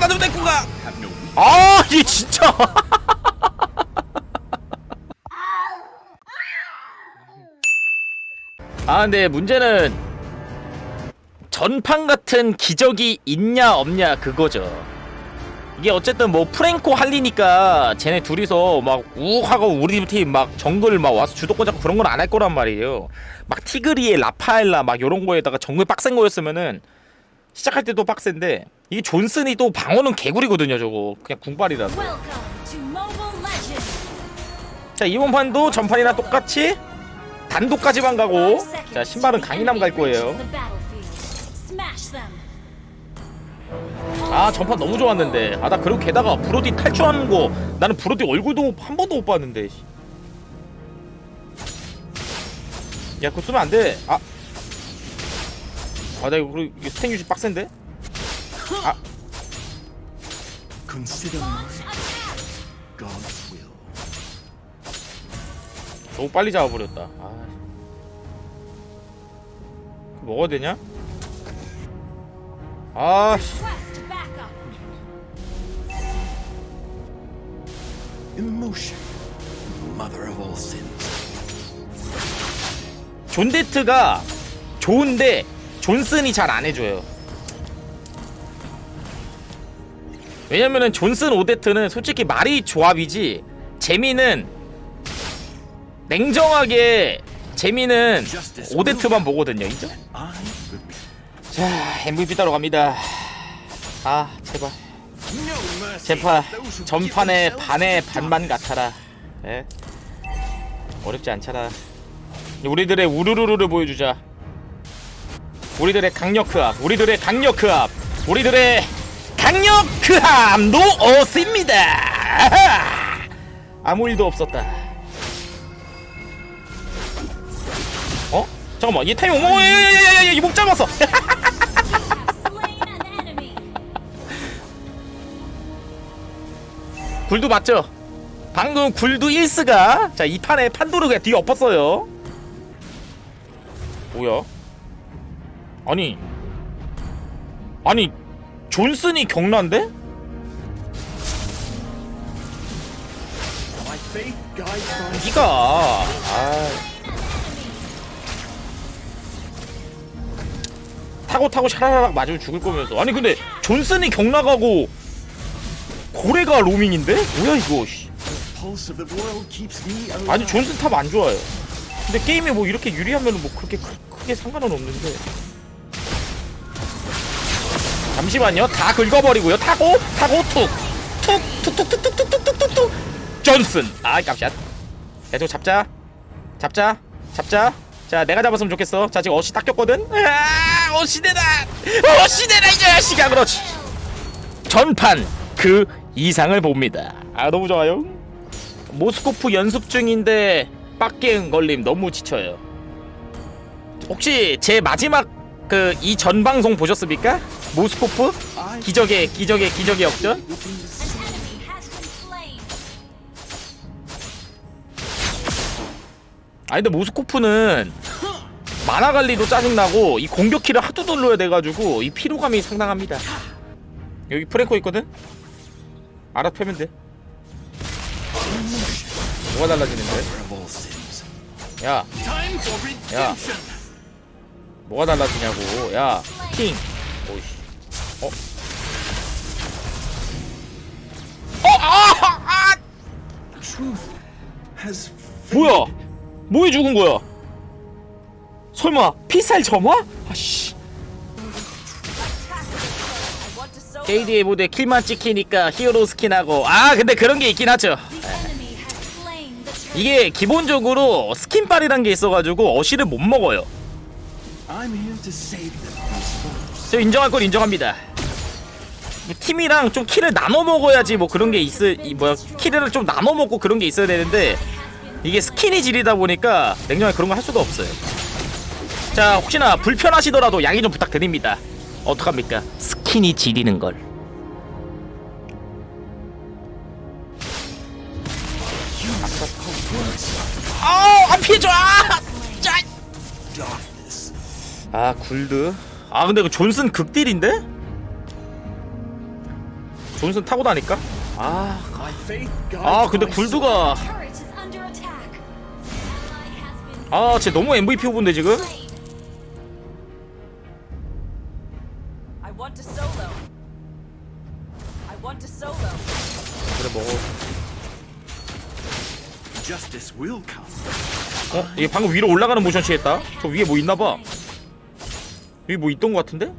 나 좀 데리고 가. have no 아, 이게 진짜. 아, 근데 문제는 전판 같은 기적이 있냐 없냐 그거죠. 이게 어쨌든 뭐 프랭코 할리니까 쟤네 둘이서 막 우욱 하고 우리 팀 막 정글 막 와서 주도권 잡고 그런 건 안 할 거란 말이에요. 막 티그리에 라파엘라 막 요런 거에다가 정글 빡센 거였으면은 시작할 때도 빡센데 이게 존슨이 또 방어는 개구리거든요 저거 그냥 궁발이라서. 자 이번 판도 전판이랑 똑같이 단독까지만 가고 자 신발은 강인함 갈 거예요. 아 전판 너무 좋았는데 아 나 그리고 게다가 브로디 탈출하는 거 나는 브로디 얼굴도 한 번도 못 봤는데 씨. 야 그거 쓰면 안돼 아 아, 나 이거, 스택 유지 빡센데? 아. 너무 빨리 잡아버렸다. 아. 먹어야 되냐? 아, 씨. Quest backup. Emotion, mother of all sins. 존데트가 좋은데 존슨이 잘 안 해줘요. 왜냐면은 존슨 오데트는 솔직히 말이 조합이지 재미는 냉정하게 재미는 오데트만 보거든요. 인정? 자 MVP 따로 갑니다. 아 제발 제발 반의 to 반만 같아라. 예? 어렵지 않잖아. 우리들의 우르르르를 보여주자. 우리들의 강력 크압, 우리들의 강력 크압, 우리들의 강력 크압 노어스입니다. 아하! 아무 일도 없었다. 어? 잠깐만, 이 타이밍, 어, 야야야야야, 이목 잡았어. 굴도 맞죠? 방금 굴도 1스가 자, 이 판에 판도르가 뒤에 엎었어요. 뭐야? 아니. 아니, 존슨이 경란데? 니가 아. 타고 타고 샤라락 맞으면 죽을 거면서 아니 근데 존슨이 경락하고 고래가 로밍인데? 뭐야 이거. 아니 존슨 탑 안 좋아요. 근데 게임에 뭐 이렇게 유리하면은 뭐 그렇게 크, 크게 상관은 없는데. 잠시만요. 다 긁어버리고요. 타고 타고 툭. 툭 툭툭툭툭툭툭 툭툭. 존슨. 아 깜샷. 야 저거 잡자. 잡자. 잡자. 자 내가 잡았으면 좋겠어. 자 지금 어시 딱 꼈거든. 아 어시대다. 어시대다 이 자식아 그렇지. 전판 그 이상을 봅니다. 아 너무 좋아요. 모스코프 연습 중인데 빡갱 걸림 너무 지쳐요. 혹시 제 마지막 그 이 전 방송 보셨습니까? 모스코프 기적의 기적의 기적의 역전? 아니 근데 모스코프는 만화 관리도 짜증나고 이 공격 키를 하도 눌러야 돼가지고 이 피로감이 상당합니다. 여기 프랭코 있거든? 알아 펴면 돼. 뭐가 달라지는데? 야 redemption. 뭐가 달라지냐고 야 킹 오이씨 어? 어? 아! 아! 뭐야 뭐에 죽은 거야 설마 피살 점화? 아씨 KDA 모드에 킬만 찍히니까 히어로 스킨하고 아 근데 그런 게 있긴 하죠. 이게 기본적으로 스킨빨이란 게 있어가지고 어시를 못 먹어요 저 인정할 건 인정합니다. 뭐 팀이랑 좀 키를 나눠 먹어야지 뭐 그런 게 있을 이 뭐야 키를 좀 나눠 먹고 그런 게 있어야 되는데 이게 스킨이 질이다 보니까 냉정하게 그런 거 할 수가 없어요. 자 혹시나 불편하시더라도 양해 좀 부탁드립니다. 어떡합니까? 스킨이 지리는 걸. 아우 안 피해줘! 아! 짜! 아 굴드 아 근데 그 존슨 극딜인데? 존슨 타고 다니까? 아, 아 근데 been 아, 쟤 너무 MVP 후보인데 지금? 그래 먹어. 어? 이게 방금 위로 올라가는 모션 취했다? 저 위에 뭐 있나 봐. 여기 뭐 있던 것 같은데?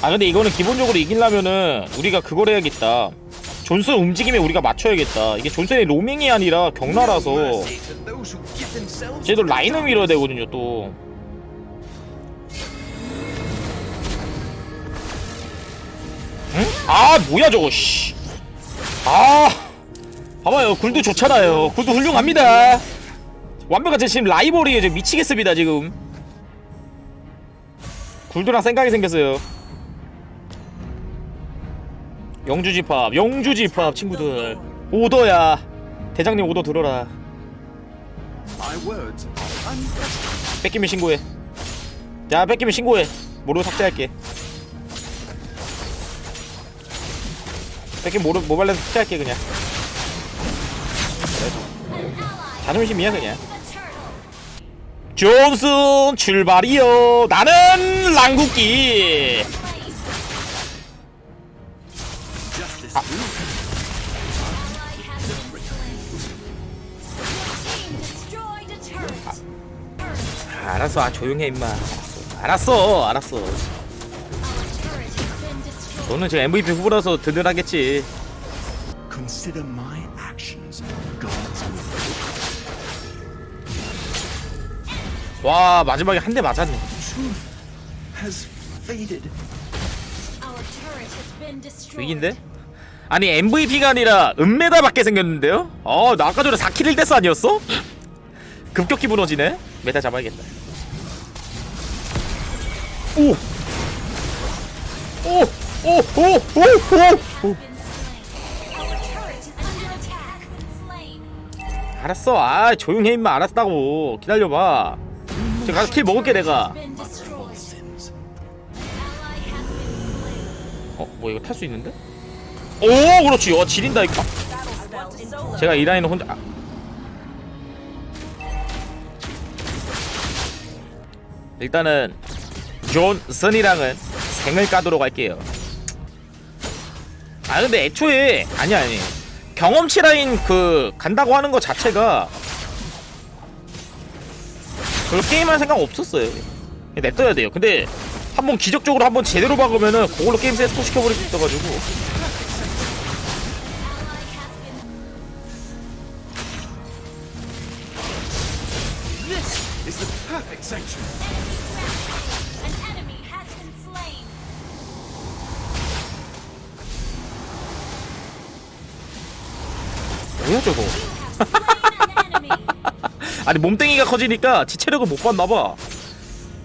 아 근데 이거는 기본적으로 이기려면은 우리가 그걸 해야겠다. 존슨 움직임에 우리가 맞춰야겠다. 이게 존슨이 로밍이 아니라 themselves 쟤도 라인을 밀어야 되거든요 또. 응? 아 뭐야 저거 씨. 아 봐봐요 굴도 좋잖아요. 굴도 훌륭합니다. 완벽한 제 지금 라이벌이에요 지금 미치겠습니다 지금. 굴도랑 생각이 생겼어요. 영주집합 영주집합 친구들 오더야 대장님 오더 들어라. 뺏기면 신고해. 야 뺏기면 신고해. 모르고 삭제할게. 뺏기면 모르 모발레서 삭제할게 그냥. 자존심이야 그냥. 존슨 출발이요. 나는 랑국기. Turret. Turret. 알았어, 아, 조용해 임마. 알았어, 알았어. 너는 지금 MVP 후보라서 든든하겠지. Consider my 와 마지막에 한 대 맞았네. 위기인데? 아니 MVP가 아니라 은메달 받게 생겼는데요? 어, 나 아까 전에 4킬 1데스 아니었어? 급격히 무너지네. 메달 잡아야겠다. 오! 오! 오! 오! 오! 오! 오! 알았어. 아, 조용해 임마. 알았다고. 기다려 봐. 제가 가서 킬 먹을게 내가. 어, 뭐 이거 탈 수 있는데? 오, 그렇지. 와, 지린다 이거. 제가 이 라인을 혼자 아. 일단은 존슨이랑은 생을 까도록 할게요 아 근데 애초에 아니 아니 경험치 라인 그 간다고 하는 거 자체가 별로 게임할 생각 없었어요. 그냥 냅둬야 돼요. 근데 한번 기적적으로 한번 제대로 박으면은 그걸로 게임 세스토 시켜버릴 수 있어가지고 아니 몸땡이가 커지니까 지 체력을 못 봤나봐.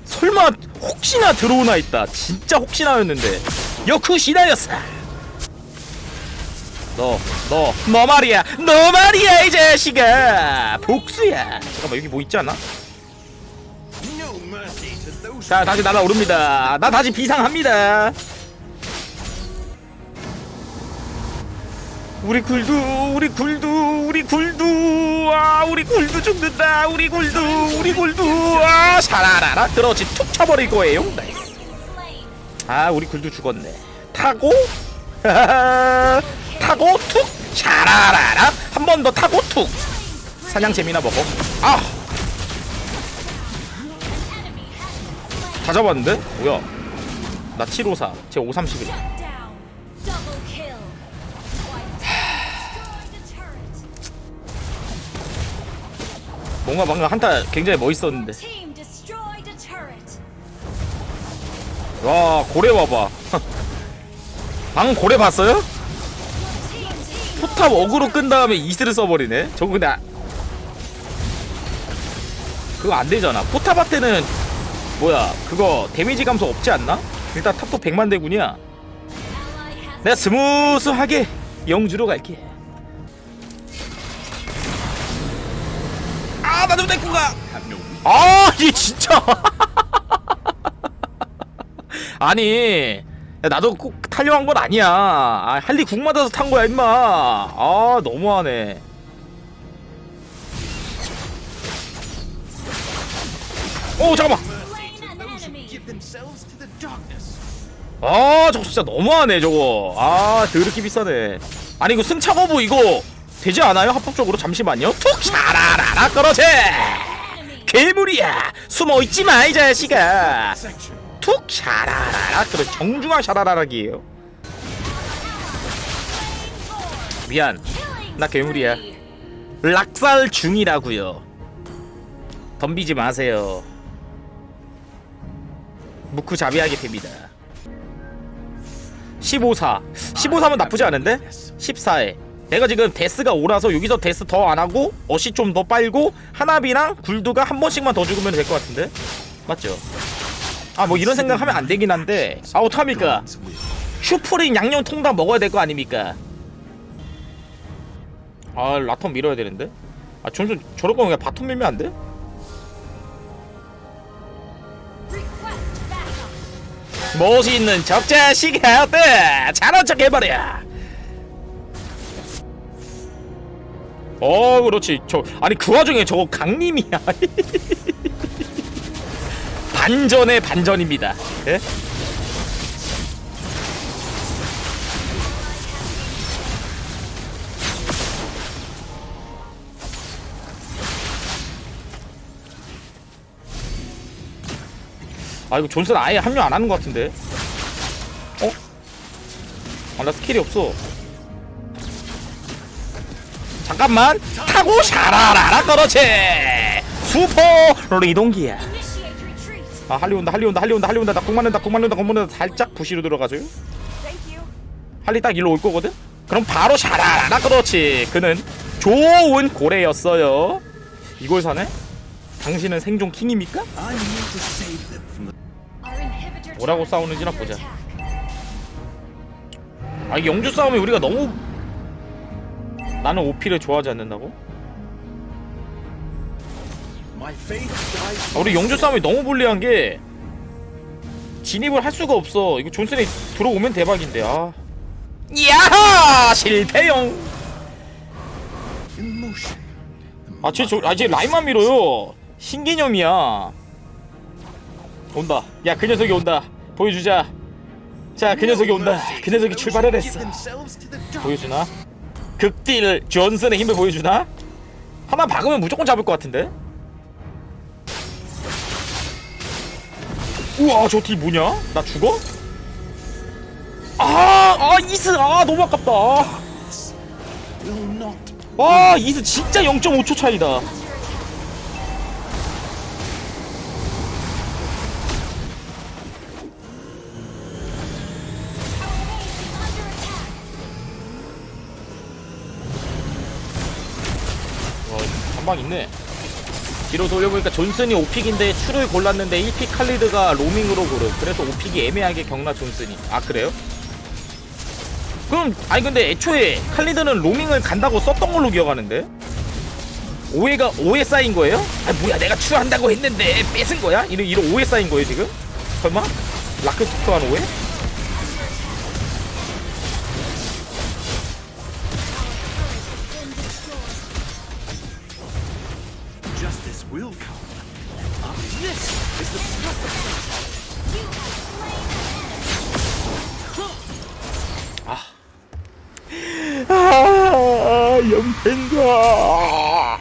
설마 혹시나 들어오나 했다. 진짜 혹시나였는데. 역시나였어. 너 너 너 말이야. 너 말이야 이 자식아. 복수야. 잠깐만 여기 뭐 있지 those 자 다시 날아오릅니다. 나 다시 비상합니다. 우리 굴두 우리 굴두 우리 굴두 아 우리 굴두 죽는다 우리 굴두 우리 굴두 아 샤라라라 들어지 툭 쳐버릴 거예요. 아 우리 굴두 죽었네 타고 타고 툭 샤라라라 한 번 더 타고 툭 사냥 재미나 먹어 아 Enemy has been slain. 다 잡았는데? 뭐야? 나 754, 제 531. 뭔가 방금 한타 굉장히 멋있었는데. 와, 고래 와봐. 방금 고래 봤어요? 포탑 어그로 끈 다음에 이스를 써버리네. 저거 근데 아... 그거 안 되잖아. 포탑 할 때는 뭐야? 그거 데미지 감소 없지 않나? 일단 탑도 100만 대군이야. 내가 스무스하게 영주로 갈게. 아, 나 좀 데리고 가. 아, 이게 진짜. 아니, 야, 나도 꼭 타려고 한건 아니야. 아, 할리 궁 맞아서 탄 거야, 임마. 아, 너무하네. 오, 잠깐만. 아, 저거 진짜 너무하네, 저거. 아, 더럽게 비싸네. 아니, 이거 승차 거부 이거 되지 않아요? 합법적으로? 잠시만요. 툭! 샤라라라! Enemy. 괴물이야! 숨어있지 마, 이 자식아! 툭! 샤라라라, 그래, 정중한 샤라라락이에요. 미안. 나 괴물이야. 락살 중이라고요. 덤비지 마세요. 무크 자비하게 됩니다. 15사. 15사면 나쁘지 않은데? 14에. 내가 지금 데스가 오라서 여기서 데스 더 안 하고 어시 좀 더 빨고 하나비랑 굴드가 한 번씩만 더 죽으면 될 것 같은데? 맞죠? 아 뭐 이런 생각하면 안 되긴 한데 아 어떡합니까? 슈프린 양념 통닭 먹어야 될 거 아닙니까? 아 라톤 밀어야 되는데? 아 전선 저럴 거면 그냥 바톤 밀면 안 돼? 멋있는 적자식아 어때? 잘한 척 해버려 어 그렇지. 저 아니 그 와중에 저거 강림이야. 반전의 반전입니다. 예? 아 이거 존슨 아예 합류 안 하는 것 같은데? 어? 아 나 스킬이 없어 잠깐만 타고 샤라라라 그렇지 슈퍼 retreat. 아 할리 온다 할리 온다 할리 온다 할리 온다 나공 맞는다 공 맞는다 공 맞는다 살짝 부시로 들어가줘요. 할리 딱 일로 올 거거든 그럼 바로 샤라라라 그렇지 그는 좋은 고래였어요 이걸 사네? 당신은 생존 킹입니까? 뭐라고 싸우는지나 보자. 아 영주 싸움에 우리가 너무 나는 오피를 좋아하지 않는다고? 아, 우리 영주 싸움이 너무 불리한 게 진입을 할 수가 없어. 이거 존슨이 들어오면 대박인데. 아. 야하 실패용. 아, 쟤, 저, 아, 쟤 라인만 밀어요. 신개념이야. 온다. 야, 그 녀석이 온다. 보여주자. 자, 그 녀석이 온다. 그 녀석이 출발을 했어. 보여주나? 극딜 존슨의 힘을 보여주나? 하나 박으면 무조건 잡을 것 같은데? 우와 저 딜 뭐냐? 나 죽어? 아, 아 이스 아 너무 아깝다. 와 이스 진짜 0.5초 차이다. 와 한방 있네. 뒤로 돌려보니까 존슨이 5픽인데 추를 골랐는데 1픽 칼리드가 로밍으로 고른 그래서 5픽이 애매하게 경나 존슨이 아 그래요? 그럼 아니 근데 애초에 칼리드는 로밍을 간다고 썼던 걸로 기억하는데 오해가 오해 쌓인 거예요? 아 뭐야 내가 추한다고 했는데 뺏은 거야? 이런 이런 오해 쌓인 거예요 지금? 설마? 라크스프한 오해? 아, 연팬가.